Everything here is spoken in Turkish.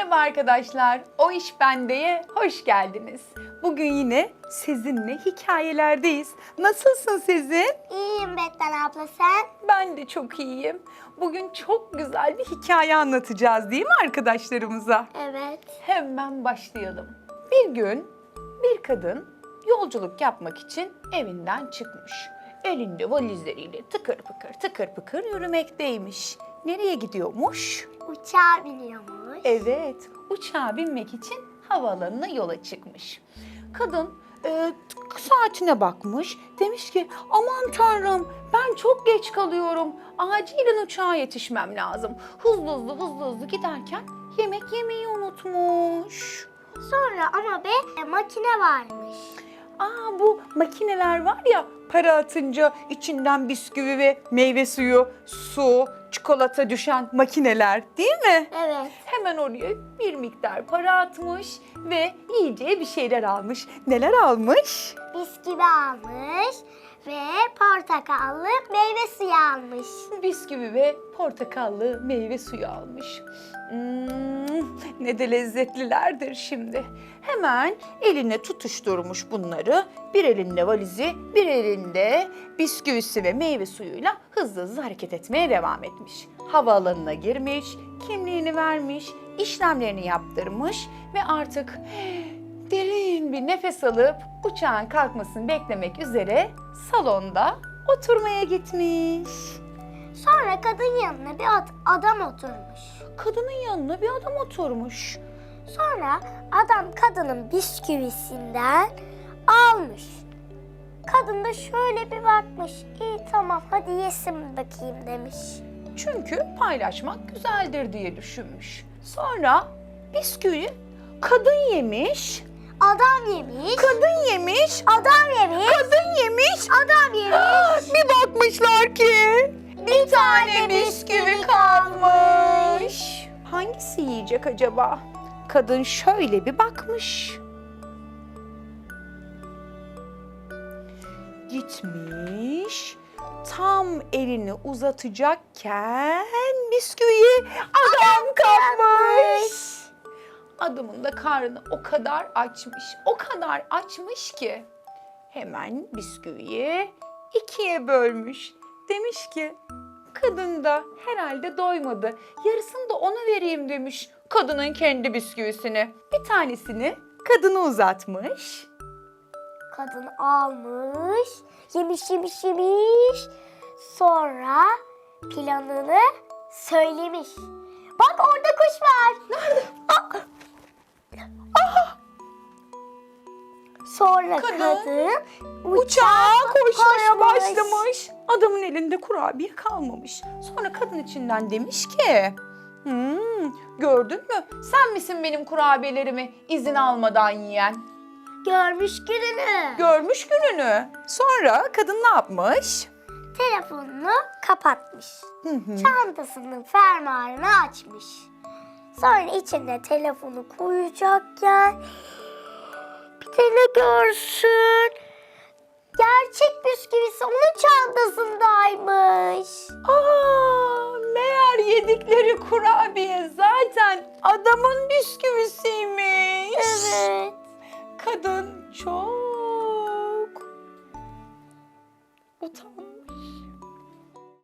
Merhaba arkadaşlar. O iş bendeye hoş geldiniz. Bugün yine Sezin'le hikayelerdeyiz. Nasılsın Sezin? İyiyim Betten abla sen? Ben de çok iyiyim. Bugün çok güzel bir hikaye anlatacağız değil mi arkadaşlarımıza? Evet. Hemen başlayalım. Bir gün bir kadın yolculuk yapmak için evinden çıkmış. Elinde valizleriyle tıkır pıkır tıkır pıkır yürümekteymiş. Nereye gidiyormuş? Uçağa biniyormuş. Evet, uçağa binmek için havaalanına yola çıkmış. Kadın e, saatine bakmış. Demiş ki aman tanrım ben çok geç kalıyorum. Acilen uçağa yetişmem lazım. Hızlı hızlı hızlı hızlı giderken yemek yemeyi unutmuş. Sonra ama be makine varmış. Aa bu makineler var ya para atınca içinden bisküvi ve meyve suyu, su, çikolata düşen makineler değil mi? Evet. Hemen oraya bir miktar para atmış ve yiyeceği bir şeyler almış. Neler almış? Bisküvi almış ve portakallı meyve suyu almış. Bisküvi ve portakallı meyve suyu almış. Hmm, ne de lezzetlilerdir şimdi. Hemen eline tutuşturmuş bunları. Bir elinde valizi, bir elinde bisküvisi ve meyve suyuyla hızlı hızlı hareket etmeye devam etmiş. Havaalanına girmiş, kimliğini vermiş, işlemlerini yaptırmış ve artık derin bir nefes alıp uçağın kalkmasını beklemek üzere salonda oturmaya gitmiş. Sonra kadın yanına bir ad- adam oturmuş. Kadının yanına bir adam oturmuş. Sonra adam kadının bisküvisinden almış. Kadın da şöyle bir bakmış. İyi tamam hadi yesin bakayım demiş. Çünkü paylaşmak güzeldir diye düşünmüş. Sonra bisküvi kadın yemiş, Adam yemiş. kadın yemiş, Adam yemiş. kadın yemiş. Adam yemiş. Bir bakmışlar ki bir tane bisküvi kalmış. Hangisi yiyecek acaba? Kadın şöyle bir bakmış. Gitmiş. Tam elini uzatacakken Adamın da karnı o kadar açmış, o kadar açmış ki hemen bisküviyi ikiye bölmüş. Demiş ki kadın da herhalde doymadı. Yarısını da ona vereyim demiş. Kadının kendi bisküvisini. Bir tanesini kadına uzatmış. Kadın almış, yemiş yemiş yemiş. Sonra planını söylemiş. Bak orada kuş var. Nerede? Sonra Kadın kadın, Uçağa koşmaya koşmuş. başlamış. Adamın elinde kurabiye kalmamış. Sonra kadın içinden demiş ki... Hmm, gördün mü? Sen misin benim kurabiyelerimi izin almadan yiyen? Görmüş gününü. Görmüş gününü. Sonra kadın ne yapmış? Telefonunu kapatmış. Hı hı. Çantasının fermuarını açmış. Sonra içinde telefonu koyacakken bir de ne görsün? Gerçek bisküvisi onun çantasındaymış. Aa, meğer yedikleri kurabiye zaten adamın bisküvisiymiş. Evet. Kadın çok utanmış.